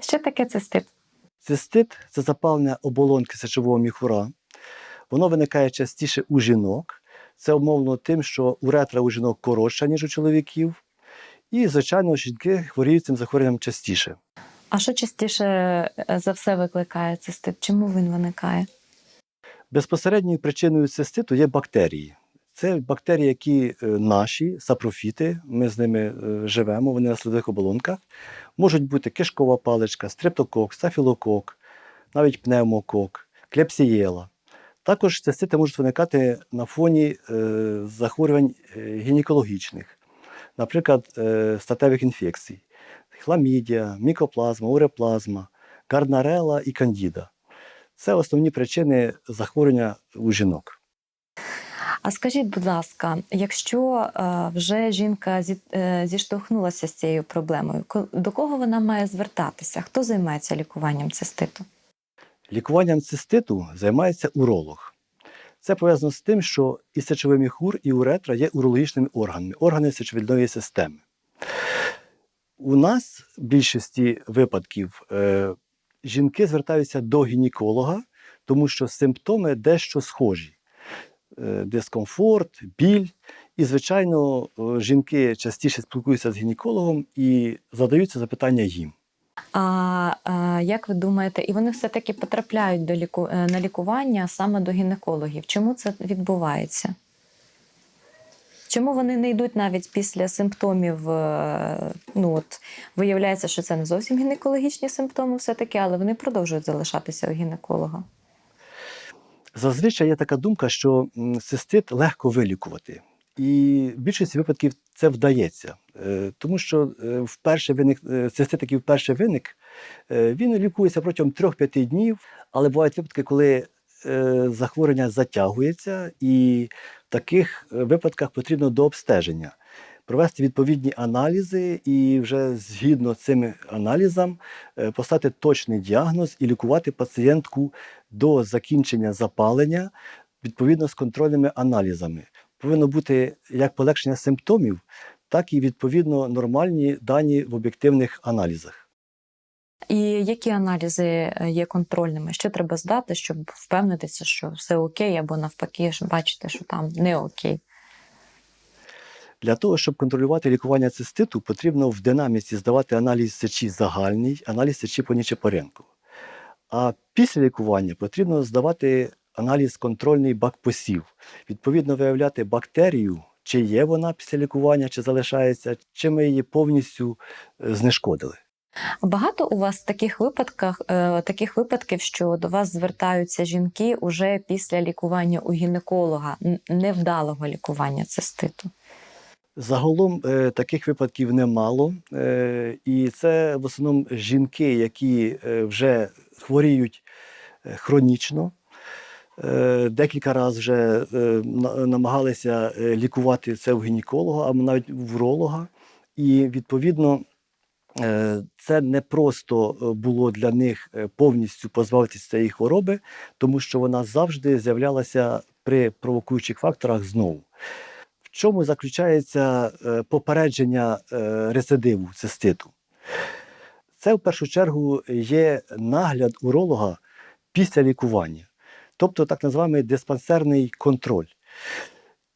Що таке цистит? Цистит це запалення оболонки сечового міхура. Воно виникає частіше у жінок. Це обмовлено тим, що уретра у жінок коротша, ніж у чоловіків. І, звичайно, жінки хворіють цим захворюванням частіше. А що частіше е, за все викликає цистит? Чому він виникає? Безпосередньою причиною циститу є бактерії. Це бактерії, які е, наші, сапрофіти, ми з ними е, живемо, вони на слизових оболонках. Можуть бути кишкова паличка, стрептокок, стафілокок, навіть пневмокок, клепсієла. Також цистити можуть виникати на фоні е, захворювань гінекологічних, наприклад, статевих інфекцій, хламідія, мікоплазма, уреплазма, гарнарела і кандіда. Це основні причини захворювання у жінок. А скажіть, будь ласка, якщо е, вже жінка е, зіштовхнулася з цією проблемою, до кого вона має звертатися? Хто займається лікуванням циститу? Лікуванням циститу займається уролог. Це пов'язано з тим, що і сечовий міхур, і уретра є урологічними органами, органи сечовідної системи. У нас в більшості випадків е, жінки звертаються до гінеколога, тому що симптоми дещо схожі: дискомфорт, біль. І, звичайно, е, жінки частіше спілкуються з гінекологом і задаються запитання їм. А е, як ви думаєте, і вони все-таки потрапляють до ліку... е, на лікування саме до гінекологів? Чому це відбувається? Чому вони не йдуть навіть після симптомів? е, Ну от виявляється, що це не зовсім гінекологічні симптоми, все-таки, але вони продовжують залишатися у гінеколога. Зазвичай є така думка, що цистит легко вилікувати. І в більшості випадків це вдається, Е, тому що е, вперше виник е, цистит, який вперше виник, він лікується протягом 3-5 днів, але бувають випадки, коли захворювання затягується, і в таких випадках потрібно до обстеження. Провести відповідні аналізи і вже згідно цим аналізам поставити точний діагноз і лікувати пацієнтку до закінчення запалення відповідно з контрольними аналізами. Повинно бути як полегшення симптомів, так і відповідно нормальні дані в об'єктивних аналізах. І які аналізи е, є контрольними? Що треба здати, щоб впевнитися, що все окей, або навпаки, що бачите, що там не окей? Для того, щоб контролювати лікування циститу, потрібно в динаміці здавати аналіз сечі загальний, аналіз сечі по Нічепоренку. А після лікування потрібно здавати аналіз контрольний бакпосів, відповідно виявляти бактерію, чи є вона після лікування, чи залишається, чи ми її повністю е, знешкодили. Багато у вас таких випадках, е, таких випадків, що до вас звертаються жінки уже після лікування у гінеколога, невдалого лікування циститу. Загалом е, таких випадків немало, і це в основному жінки, які вже хворіють е, хронічно. Е, Декілька разів вже е, намагалися лікувати це у гінеколога або навіть в уролога. І відповідно це не просто було для них повністю позбавитися цієї хвороби, тому що вона завжди з'являлася при провокуючих факторах знову. В чому заключається попередження рецидиву циститу? Це в першу чергу є нагляд уролога після лікування, тобто так званий диспансерний контроль.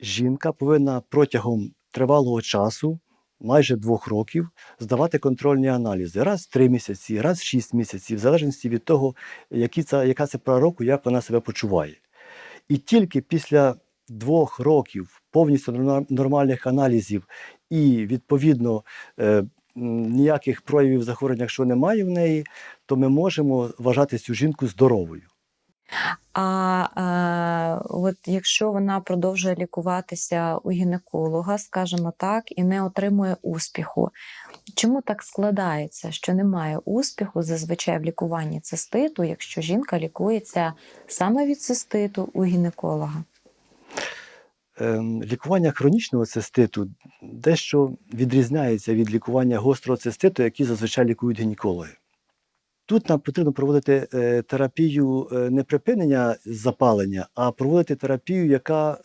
Жінка повинна протягом тривалого часу, майже двох років, здавати контрольні аналізи раз в три місяці, раз в шість місяців, в залежності від того, які це, яка це пора року, як вона себе почуває. І тільки після двох років повністю нормальних аналізів і відповідно е, ніяких проявів захворювання, якщо немає в неї, то ми можемо вважати цю жінку здоровою. А е, от якщо вона продовжує лікуватися у гінеколога, скажімо так, і не отримує успіху, чому так складається, що немає успіху зазвичай в лікуванні циститу, якщо жінка лікується саме від циститу у гінеколога? Ем, Лікування хронічного циститу дещо відрізняється від лікування гострого циститу, які зазвичай лікують гінекологи. Тут нам потрібно проводити е, терапію е, не припинення запалення, а проводити терапію, яка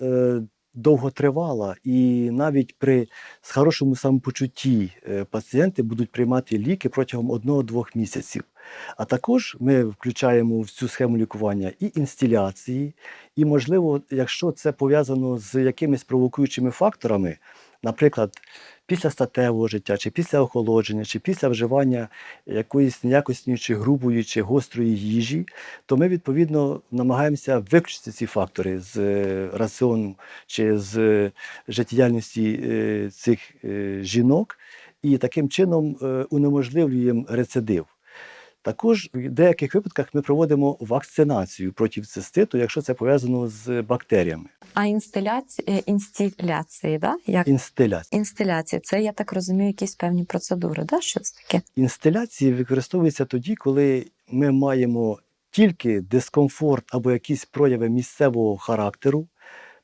е, довготривала, і навіть при хорошому самопочутті е, пацієнти будуть приймати ліки протягом 1-2 місяців. А також ми включаємо в цю схему лікування і інстиляції, і, можливо, якщо це пов'язано з якимись провокуючими факторами, наприклад, після статевого життя, чи після охолодження, чи після вживання якоїсь неякісної, чи грубої, чи гострої їжі, то ми відповідно намагаємося виключити ці фактори з е, раціону чи з е, життєдіяльності е, цих жінок, і таким чином унеможливлюємо рецидив. Також в деяких випадках ми проводимо вакцинацію проти циститу, якщо це пов'язано з бактеріями. А інстиляції, інстиляції, да? Як? Інстиляція. Інстиляції, це, я так розумію, якісь певні процедури, да? що це таке? Інстиляції використовуються тоді, коли ми маємо тільки дискомфорт або якісь прояви місцевого характеру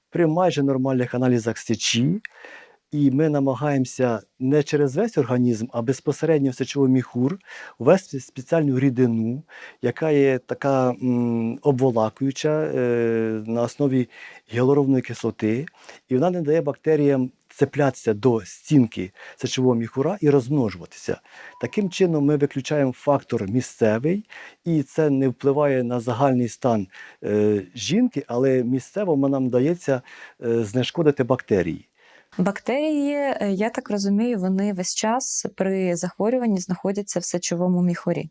при майже нормальних аналізах сечі, і ми намагаємося не через весь організм, а безпосередньо в сечовий міхур ввести спеціальну рідину, яка є така м, обволакуюча е, на основі гіалуронової кислоти, і вона не дає бактеріям цеплятися до стінки сечового міхура і розмножуватися. Таким чином, ми виключаємо фактор місцевий, і це не впливає на загальний стан е, жінки, але місцево нам вдається е, знешкодити бактерії. Бактерії, е, я так розумію, вони весь час при захворюванні знаходяться в сечовому міхурі.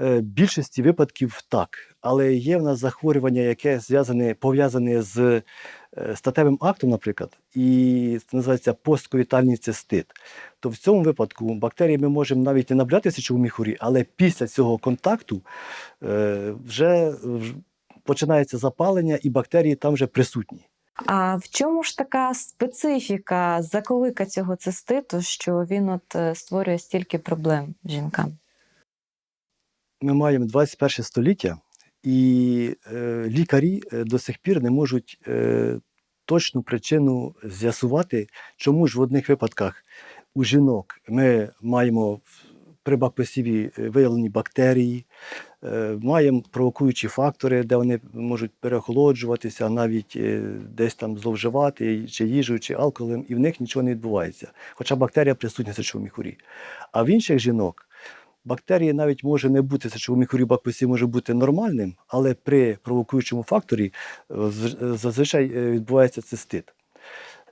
Е, більшості випадків так, але є в нас захворювання, яке зв'язане пов'язане з е, статевим актом, наприклад, і це називається постковітальний цистит. То в цьому випадку бактерії ми можемо навіть не наблюдати в сечовому міхурі, але після цього контакту вже починається запалення, і бактерії там вже присутні. А в чому ж така специфіка заковика цього циститу, що він от е, створює стільки проблем жінкам? ми маємо 21 століття, і е, лікарі е, до сих пір не можуть е, точну причину з'ясувати, чому ж в одних випадках у жінок ми маємо при бакпосіві е, виявлені бактерії, маємо провокуючі фактори, де вони можуть переохолоджуватися, навіть е, десь там зловживати чи їжею, чи алкоголем, і в них нічого не відбувається. Хоча бактерія присутня в сечовому міхурі. А в інших жінок бактерії навіть може не бути, сечовий міхурій бакпосів може бути нормальним, але при провокуючому факторі е, зазвичай е, відбувається цистит.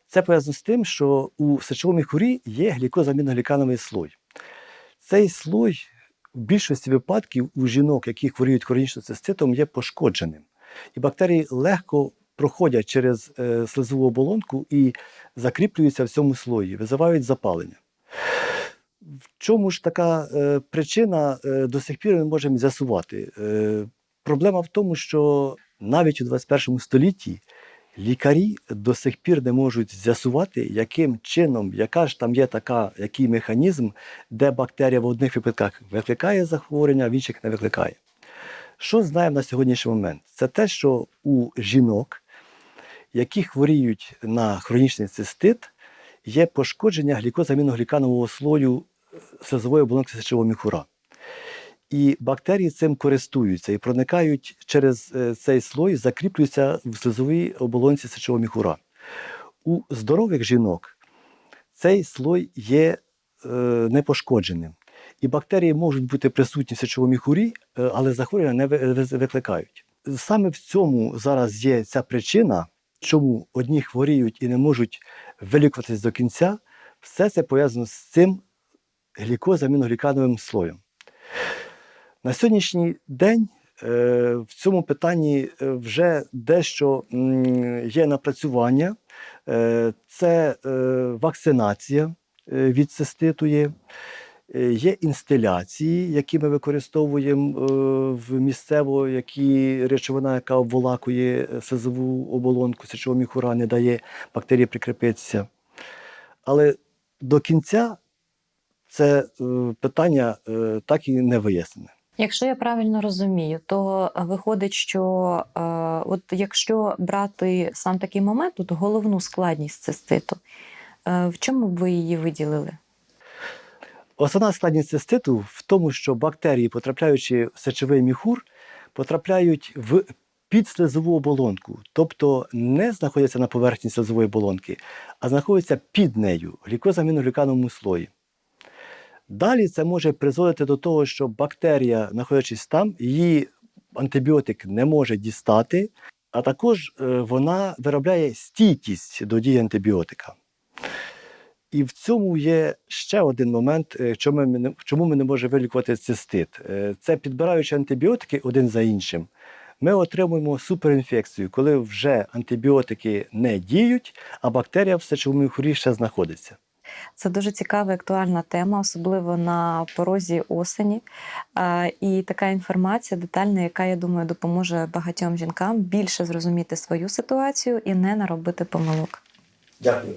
Це пов'язано з тим, що у сечовому міхурі є глікозаміноглікановий слой. Цей слой в більшості випадків у жінок, які хворіють хронічним циститом, є пошкодженим. І бактерії легко проходять через е, слизову оболонку і закріплюються в цьому слої, визивають запалення. В чому ж така е, причина е, до сих пір ми можемо з'ясувати? Проблема в тому, що навіть у 21 столітті лікарі до сих пір не можуть з'ясувати, яким чином, яка ж там є така, який механізм, де бактерія в одних випадках викликає захворювання, в інших не викликає. Що знаємо на сьогоднішній момент? Це те, що у жінок, які хворіють на хронічний цистит, є пошкодження глікозаміногліканового слою е, слизової оболонки сечового міхура. І бактерії цим користуються і проникають через е, цей слой, закріплюються в слизовій оболонці сечового міхура. У здорових жінок цей слой є е, непошкодженим. І бактерії можуть бути присутні в сечовому міхурі, е, але захворювання не ви- ви- викликають. Саме в цьому зараз є ця причина, чому одні хворіють і не можуть вилікуватись до кінця. Все це пов'язано з цим глікозаміноглікановим слоєм. На сьогоднішній день е, в цьому питанні е, вже дещо є напрацювання. Е, Це вакцинація від циститу є. Інстиляції, які ми використовуємо в місцево, які речовина, яка обволакує слизову оболонку сечового міхура, не дає бактерії прикріпитися. Але до кінця це питання так і не вияснене. Якщо я правильно розумію, то е, виходить, що е, от якщо брати сам такий момент, от головну складність циститу, е, в чому б ви її виділили? Основна складність циститу в тому, що бактерії, потрапляючи в сечовий міхур, потрапляють в під слизову оболонку, тобто не знаходяться на поверхні слизової оболонки, а знаходяться під нею в глікозаміноглюкановому слої. Далі це може призводити до того, що бактерія, знаходячись там, її антибіотик не може дістати, а також е, вона виробляє стійкість до дії антибіотика. І в цьому є ще один момент, е, чому ми не, чому ми не можемо вилікувати цистит. Е, Це підбираючи антибіотики один за іншим, ми отримуємо суперінфекцію, коли вже антибіотики не діють, а бактерія в сечовому міхурі ще знаходиться. Це дуже цікава і актуальна тема, особливо на порозі осені. І така інформація детальна, яка, я думаю, допоможе багатьом жінкам більше зрозуміти свою ситуацію і не наробити помилок. Дякую.